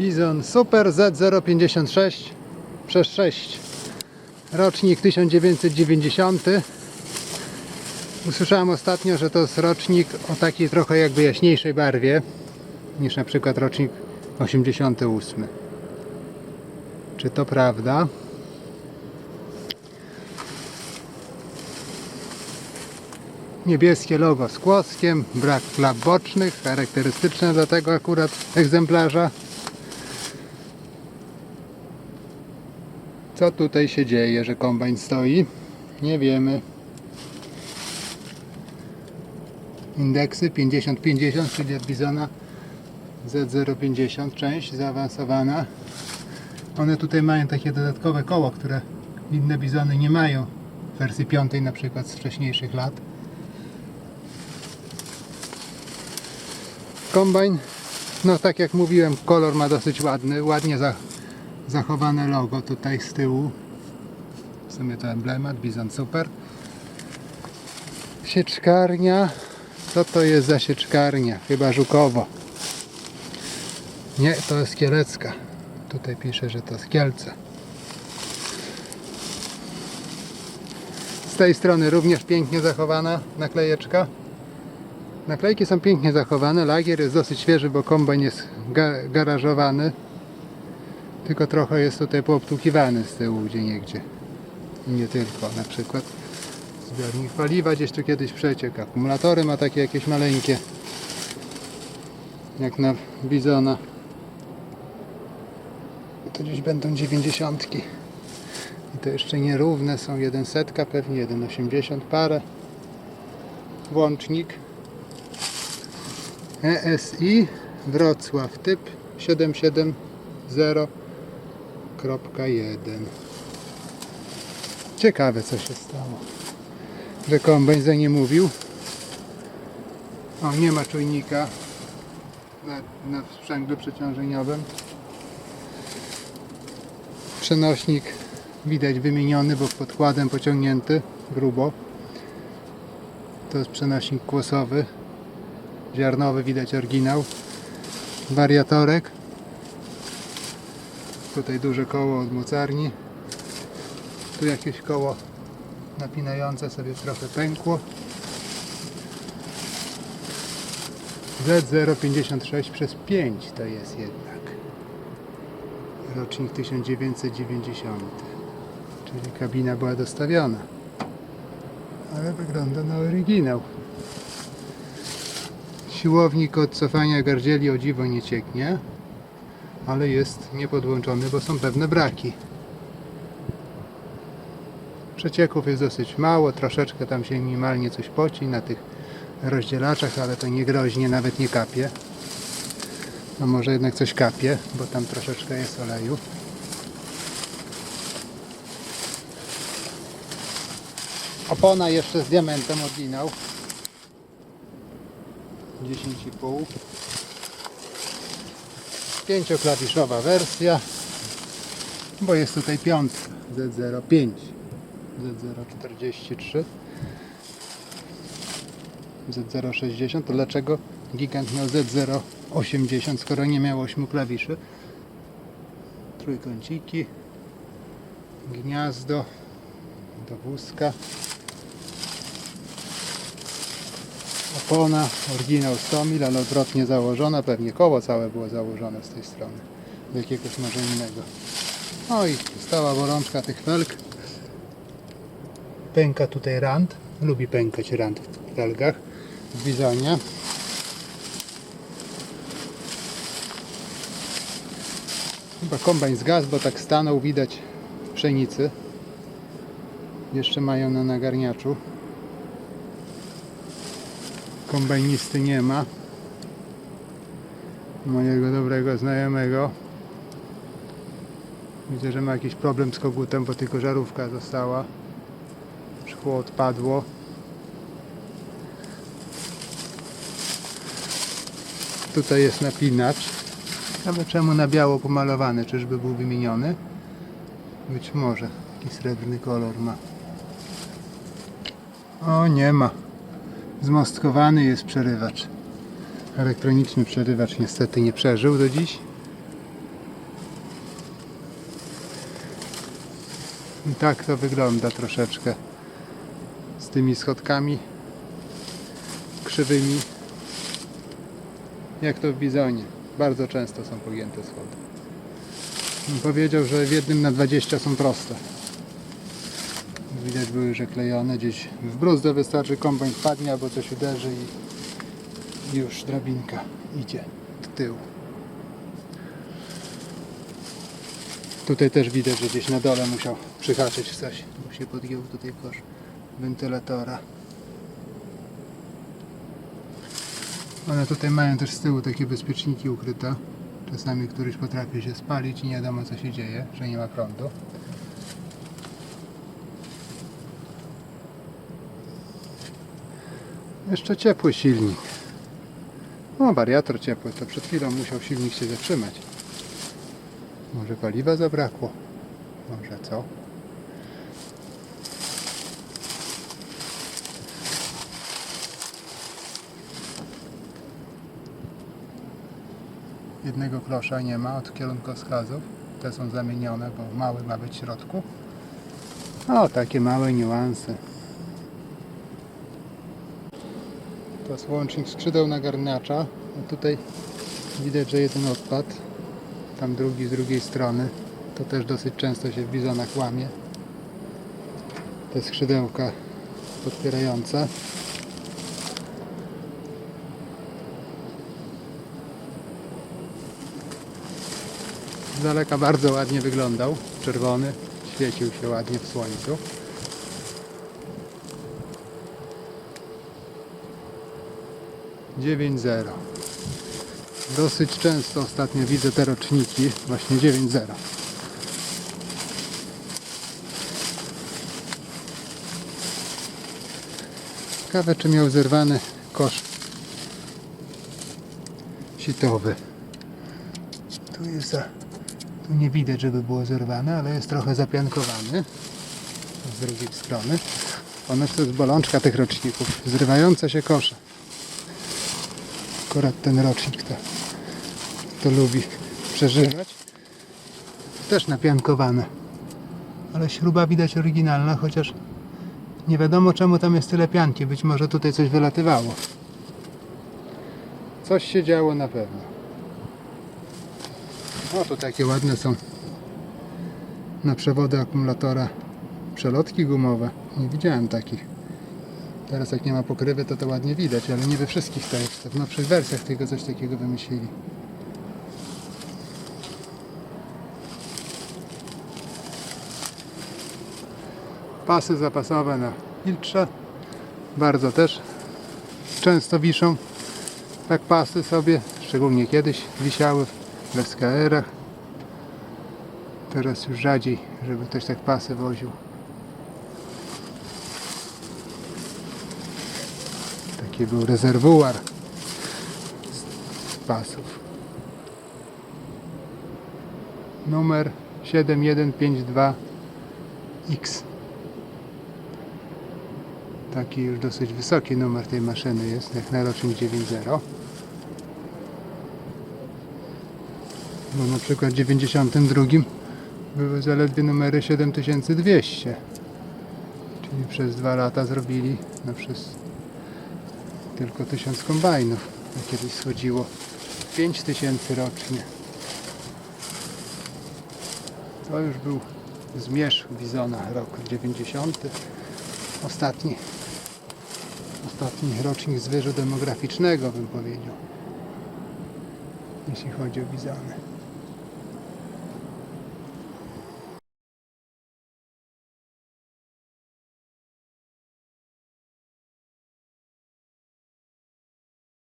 Bizon Super Z056 przez 6 rocznik 1990 usłyszałem ostatnio, że to jest rocznik o takiej trochę jakby jaśniejszej barwie niż na przykład rocznik 88 czy to prawda? Niebieskie logo z kłoskiem, brak klap bocznych, charakterystyczne dla tego akurat egzemplarza. Co tutaj się dzieje, że kombajn stoi? Nie wiemy. Indeksy 50-50, czyli Bizona Z050, część zaawansowana. One tutaj mają takie dodatkowe koło, które inne Bizony nie mają. W wersji piątej na przykład z wcześniejszych lat. Kombajn, no tak jak mówiłem, kolor ma dosyć ładny, ładnie za, zachowane logo tutaj z tyłu. W sumie to emblemat, Bizon Super. Sieczkarnia, co to jest za sieczkarnia? Chyba Żukowo. Nie, to jest Kielecka. Tutaj pisze, że to z Kielce. Z tej strony również pięknie zachowana naklejeczka. Naklejki są pięknie zachowane. Lagier jest dosyć świeży, bo kombajn jest ga garażowany. Tylko trochę jest tutaj poobtłukiwany z tyłu gdzie niegdzie. Nie tylko. Na przykład zbiornik paliwa gdzieś tu kiedyś przeciekł. Akumulatory ma takie jakieś maleńkie. Jak na Bizona. To gdzieś będą 90. I to jeszcze nierówne są. 1 setka pewnie, 1,80 parę. Włącznik. ESI Wrocław typ 770.1 Ciekawe co się stało. Że kombajn nie mówił? O nie ma czujnika na, na sprzęgle przeciążeniowym. Przenośnik widać wymieniony bo podkładem pociągnięty grubo. To jest przenośnik kłosowy ziarnowy widać oryginał. Wariatorek tutaj duże koło od mocarni. Tu jakieś koło napinające sobie trochę pękło. Z056 przez 5 to jest jednak rocznik 1990 czyli kabina była dostawiona. Ale wygląda na oryginał. Siłownik od cofania gardzieli o dziwo nie cieknie, ale jest niepodłączony, bo są pewne braki. Przecieków jest dosyć mało, troszeczkę tam się minimalnie coś poci na tych rozdzielaczach, ale to nie groźnie, nawet nie kapie. No może jednak coś kapie, bo tam troszeczkę jest oleju. Opona jeszcze z diamentem oryginał. 10,5 pięcioklawiszowa wersja bo jest tutaj piątka Z05 Z043 Z060 to dlaczego gigant miał Z080 skoro nie miał 8 klawiszy? Trójkąciki gniazdo do wózka Opona, oryginał 100 mil, ale odwrotnie założona, pewnie koło całe było założone z tej strony, do jakiegoś może innego. No i stała bolączka tych felg. Pęka tutaj rand, lubi pękać rand w felgach, w bizonie. Chyba kombajn zgasł, bo tak stanął, widać pszenicy. Jeszcze mają na nagarniaczu. Kombajnisty nie ma. Mojego dobrego znajomego. Widzę, że ma jakiś problem z kogutem, bo tylko żarówka została. Szkło odpadło. Tutaj jest napinacz. Ale czemu na biało pomalowany? Czyżby był wymieniony? Być może. Taki srebrny kolor ma. O, nie ma zmostkowany jest przerywacz. Elektroniczny przerywacz niestety nie przeżył do dziś. I tak to wygląda troszeczkę z tymi schodkami krzywymi jak to w bizonie. Bardzo często są pogięte schody. Powiedział, że w jednym na 20 są proste. Widać były, że klejone gdzieś w bruzdę wystarczy kombajn wpadnie albo coś uderzy i już drabinka idzie do tyłu. Tutaj też widać, że gdzieś na dole musiał przyhaczyć coś, bo się podgiął tutaj kosz wentylatora. One tutaj mają też z tyłu takie bezpieczniki ukryte. Czasami któryś potrafi się spalić i nie wiadomo co się dzieje, że nie ma prądu. Jeszcze ciepły silnik. O, wariator ciepły, to przed chwilą musiał silnik się zatrzymać. Może paliwa zabrakło? Może co? Jednego klosza nie ma od kierunkowskazów. Te są zamienione, bo mały ma być w środku. O, takie małe niuanse. To jest łącznik skrzydeł nagarniacza. A tutaj widać, że jeden odpadł. Tam drugi z drugiej strony. To też dosyć często się w bizonach łamie. Te skrzydełka podpierające. Z daleka bardzo ładnie wyglądał. Czerwony. Świecił się ładnie w słońcu. Dziewięć zero. Dosyć często ostatnio widzę te roczniki, właśnie 9.0. Ciekawe czy miał zerwany kosz sitowy. Tu jest za... Tu nie widać, żeby było zerwane, ale jest trochę zapiankowany. Z drugiej strony. Ponoć to jest bolączka tych roczników. Zrywające się kosze. Akurat ten rocznik to, to lubi przeżywać. Też napiankowane. Ale śruba widać oryginalna, chociaż nie wiadomo czemu tam jest tyle pianki. Być może tutaj coś wylatywało. Coś się działo na pewno. O, tu takie ładne są na przewody akumulatora przelotki gumowe. Nie widziałem takich. Teraz jak nie ma pokrywy, to to ładnie widać, ale nie we wszystkich to. W nowszych wersjach tylko coś takiego wymyślili. Pasy zapasowe na filtrze. Bardzo też często wiszą tak pasy sobie, szczególnie kiedyś wisiały w SKR-ach. Teraz już rzadziej, żeby ktoś tak pasy woził. Taki był rezerwuar pasów. Numer 7152X. Taki już dosyć wysoki numer tej maszyny jest, jak na rocznik 9.0. Bo na przykład w 92 były zaledwie numery 7200. Czyli przez dwa lata zrobili no przez tylko 1000 kombajnów. Kiedyś schodziło 5000 rocznie. To już był zmierzch Bizona rok 90. Ostatni ostatni rocznik zwyżu demograficznego bym powiedział. Jeśli chodzi o Bizony.